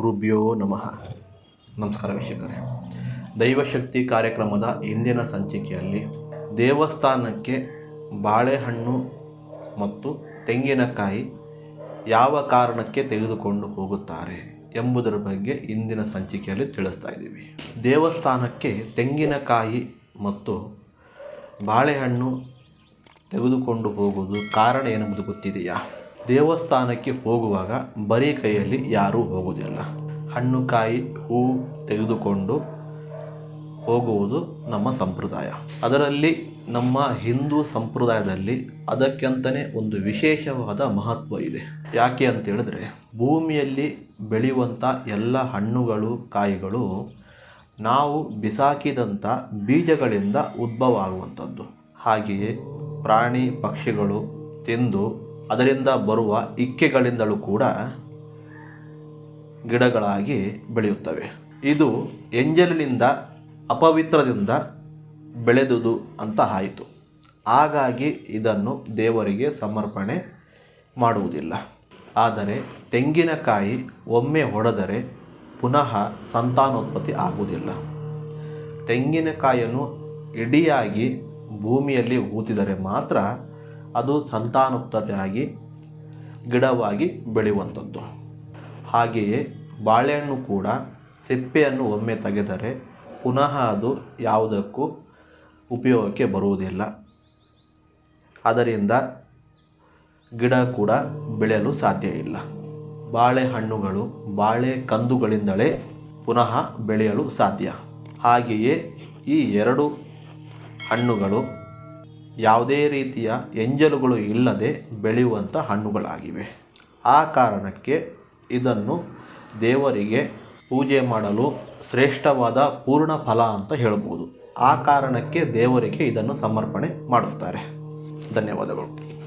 ಗುರುಭ್ಯೋ ನಮಃ. ನಮಸ್ಕಾರ ವೀಕ್ಷಕರೇ. ದೈವಶಕ್ತಿ ಕಾರ್ಯಕ್ರಮದ ಇಂದಿನ ಸಂಚಿಕೆಯಲ್ಲಿ ದೇವಸ್ಥಾನಕ್ಕೆ ಬಾಳೆಹಣ್ಣು ಮತ್ತು ತೆಂಗಿನಕಾಯಿ ಯಾವ ಕಾರಣಕ್ಕೆ ತೆಗೆದುಕೊಂಡು ಹೋಗುತ್ತಾರೆ ಎಂಬುದರ ಬಗ್ಗೆ ಇಂದಿನ ಸಂಚಿಕೆಯಲ್ಲಿ ತಿಳಿಸ್ತಾ ಇದ್ದೀವಿ. ದೇವಸ್ಥಾನಕ್ಕೆ ತೆಂಗಿನಕಾಯಿ ಮತ್ತು ಬಾಳೆಹಣ್ಣು ತೆಗೆದುಕೊಂಡು ಹೋಗುವುದು ಕಾರಣ ಏನೆಂಬುದು ಗೊತ್ತಿದೆಯಾ? ದೇವಸ್ಥಾನಕ್ಕೆ ಹೋಗುವಾಗ ಬರೀ ಕೈಯಲ್ಲಿ ಯಾರೂ ಹೋಗುವುದಿಲ್ಲ. ಹಣ್ಣು, ಕಾಯಿ, ಹೂ ತೆಗೆದುಕೊಂಡು ಹೋಗುವುದು ನಮ್ಮ ಸಂಪ್ರದಾಯ. ಅದರಲ್ಲಿ ನಮ್ಮ ಹಿಂದೂ ಸಂಪ್ರದಾಯದಲ್ಲಿ ಅದಕ್ಕಂತಲೇ ಒಂದು ವಿಶೇಷವಾದ ಮಹತ್ವ ಇದೆ. ಯಾಕೆ ಅಂತ ಹೇಳಿದ್ರೆ, ಭೂಮಿಯಲ್ಲಿ ಬೆಳೆಯುವಂಥ ಎಲ್ಲ ಹಣ್ಣುಗಳು, ಕಾಯಿಗಳು ನಾವು ಬಿಸಾಕಿದಂಥ ಬೀಜಗಳಿಂದ ಉದ್ಭವ ಆಗುವಂಥದ್ದು. ಹಾಗೆಯೇ ಪ್ರಾಣಿ, ಪಕ್ಷಿಗಳು ತಿಂದು ಅದರಿಂದ ಬರುವ ಇಕ್ಕೆಗಳಿಂದಲೂ ಕೂಡ ಗಿಡಗಳಾಗಿ ಬೆಳೆಯುತ್ತವೆ. ಇದು ಎಂಜಲಿನಿಂದ ಅಪವಿತ್ರದಿಂದ ಬೆಳೆದುದು ಅಂತ ಆಯಿತು. ಹಾಗಾಗಿ ಇದನ್ನು ದೇವರಿಗೆ ಸಮರ್ಪಣೆ ಮಾಡುವುದಿಲ್ಲ. ಆದರೆ ತೆಂಗಿನಕಾಯಿ ಒಮ್ಮೆ ಹೊಡೆದರೆ ಪುನಃ ಸಂತಾನೋತ್ಪತ್ತಿ ಆಗುವುದಿಲ್ಲ. ತೆಂಗಿನಕಾಯಿಯನ್ನು ಇಡಿಯಾಗಿ ಭೂಮಿಯಲ್ಲಿ ಊತಿದರೆ ಮಾತ್ರ ಅದು ಸಂತಾನೋತ್ಪತ್ತಿಯಾಗಿ ಗಿಡವಾಗಿ ಬೆಳೆಯುವಂಥದ್ದು. ಹಾಗೆಯೇ ಬಾಳೆಹಣ್ಣು ಕೂಡ ಸಿಪ್ಪೆಯನ್ನು ಒಮ್ಮೆ ತೆಗೆದರೆ ಪುನಃ ಅದು ಯಾವುದಕ್ಕೂ ಉಪಯೋಗಕ್ಕೆ ಬರುವುದಿಲ್ಲ. ಅದರಿಂದ ಗಿಡ ಕೂಡ ಬೆಳೆಯಲು ಸಾಧ್ಯ ಇಲ್ಲ. ಬಾಳೆಹಣ್ಣುಗಳು ಬಾಳೆ ಕಂದುಗಳಿಂದಲೇ ಪುನಃ ಬೆಳೆಯಲು ಸಾಧ್ಯ. ಹಾಗೆಯೇ ಈ ಎರಡು ಹಣ್ಣುಗಳು ಯಾವುದೇ ರೀತಿಯ ಎಂಜಲುಗಳು ಇಲ್ಲದೆ ಬೆಳೆಯುವಂಥ ಹಣ್ಣುಗಳಾಗಿವೆ. ಆ ಕಾರಣಕ್ಕೆ ಇದನ್ನು ದೇವರಿಗೆ ಪೂಜೆ ಮಾಡಲು ಶ್ರೇಷ್ಠವಾದ ಪೂರ್ಣ ಫಲ ಅಂತ ಹೇಳ್ಬೋದು. ಆ ಕಾರಣಕ್ಕೆ ದೇವರಿಗೆ ಇದನ್ನು ಸಮರ್ಪಣೆ ಮಾಡುತ್ತಾರೆ. ಧನ್ಯವಾದಗಳು.